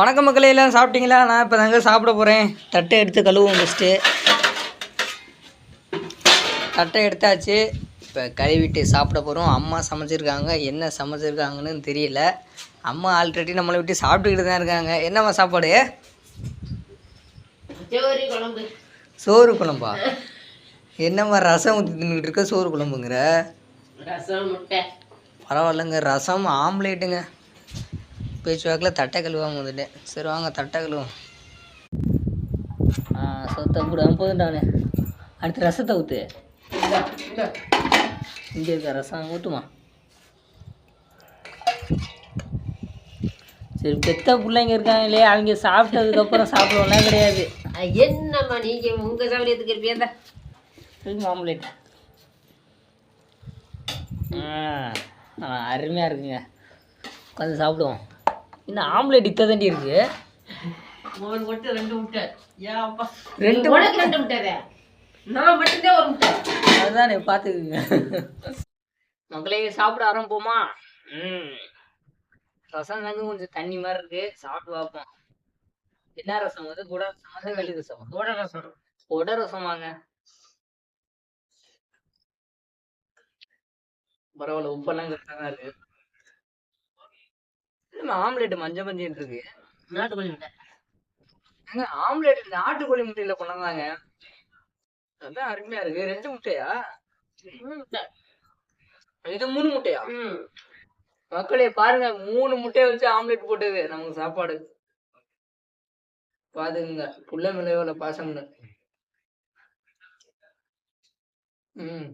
வணக்கம் மக்களே எல்லாம் சாப்பிட்டீங்களா? நான் இப்போ தாங்க சாப்பிட போகிறேன் தட்டை எடுத்து கழுவுவோம் ஃபஸ்ட்டு தட்டை எடுத்தாச்சு. இப்போ கழுவிட்டு சாப்பிட போகிறோம் அம்மா சமைச்சிருக்காங்க. என்ன சமைச்சிருக்காங்கன்னு தெரியல. அம்மா ஆல்ரெடி நம்மளை விட்டு சாப்பிட்டுக்கிட்டு தான் இருக்காங்க. என்னம்மா சாப்பாடு? சோறு குழம்பா? என்னம்மா ரசம் ஊற்றி தின்னுக்கிட்டு இருக்க? சோறு குழம்புங்கிற? ரசம் முட்டை. பரவாயில்லைங்க. ரசம் ஆம்லேட்டுங்க. பேச்சுவாக்கில் தட்டை கழுவாம வந்துட்டேன் சரி வாங்க தட்டை கழுவோம். ஆ சொத்தை கூட போதுண்டானே அடுத்து ரசத்தை ஊற்று இந்தா, இந்தா. இங்கே இருக்க ரசம் ஊற்றுமா சரி பெத்த பிள்ளைங்க இருக்காங்களே அவங்க சாப்பிட்டதுக்கப்புறம் சாப்பிடுவோம்லாம் கிடையாது. என்னம்மா நீங்க உங்க சௌரியத்துக்கு இருப்பியா? இது ஆம்லேட் ஆ அருமையாக இருக்குங்க. உட்காந்து சாப்பிடுவோம். இன்னும் ஆம்லேட் இத்த தாண்டி இருக்கு. ஒரு முட்டை ரெண்டு முட்டை. ஏன் அப்பா? ரெண்டு உனக்கு ரெண்டு முட்டை நான் மட்டும்தான் ஒரு முட்டை. அதுதானே பார்த்துக்குங்க மக்களே சாப்பிட ஆரம்பிப்போமா? ம். ரசம் தாங்க கொஞ்சம் தண்ணி மாதிரி இருக்கு. சாப்பிட்டு பார்ப்போம். என்ன ரசம்? வந்து குட ரசம் வெளி ரசம். கூட ரசம். குட ரசம் வாங்க. பரவாயில்ல உப்பெல்லாம் கரெக்டாக தான் இருக்கு. இல்லைம்மா ஆம்லேட் மஞ்சள் மஞ்சள் இருக்கு நாட்டுக்கோழி முட்டை. ஏங்க ஆம்லேட் நாட்டுக்கோழி முட்டையில கொண்டாந்தாங்க. அதான் அருமையா இருக்கு. ரெண்டு முட்டையா? இது மூணு முட்டையா? மக்களே பாருங்க மூணு முட்டையை வச்சு ஆம்லெட் போட்டது. நமக்கு சாப்பாடு. பாத்துக்குங்க புள்ள எவ்வளவு பாசம்னு. ம்.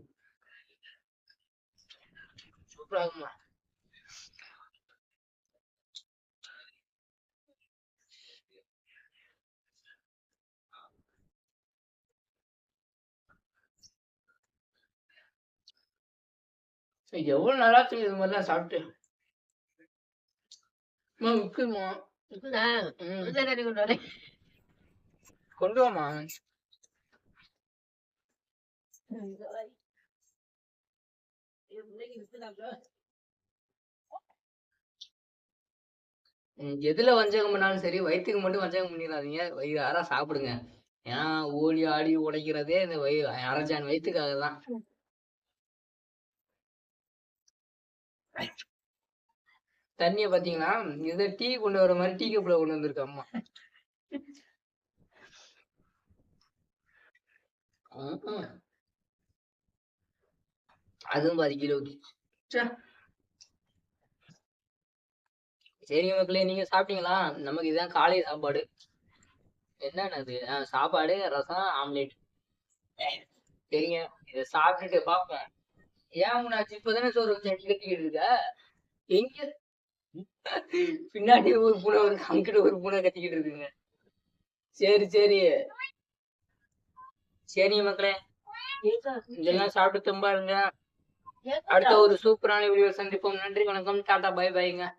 சூப்பரா எவ்வளவு நல்லா இருக்கு இது மாதிரிலாம் சாப்பிட்டு அம்மா, விக்குதும்மா. இருக்குதா? ம். இதுதான் ரெடி கொண்டு வாமா எதுல வஞ்சகம் பண்ணாலும் சரி வயிற்றுக்கு மட்டும் வஞ்சகம் பண்ணிடாதீங்க வயிறார சாப்பிடுங்க ஏன்னா ஓடி ஆடி உடைக்கிறதே இந்த வயி அரைச்சான் வயிற்றுக்காக தான் தண்ணிய பாத்தீங்கன்னா இதை டீ கொண்டு வர மாதிரி டீ கப்ல கொண்டு வந்திருக்கு அம்மா. அதுவும் பாதி கிலோ சரிங்க மக்களே நீங்க சாப்பிட்டீங்களா? நமக்கு இதுதான் காலை சாப்பாடு. என்னன்னது? சாப்பாடு ரசம் ஆம்லேட். சரிங்க இதை சாப்பிட்டுட்டு பார்ப்போம் ஏன் முன்னாச்சு இப்பதானே சோறு கட்டிக்கிட்டு இருக்க? எங்க? பின்னாடி ஒரு பூனை இருக்கு அங்கிட்ட ஒரு பூனை கத்திக்கிட்டு இருக்குங்க. சரி சரி. சரிங்க மக்களே. இதெல்லாம் சாப்பிட்டு தும்பா இருங்க அடுத்த ஒரு சூப்பரான வீடியோ சந்திப்போம். நன்றி வணக்கம். டாடா பை பைங்க.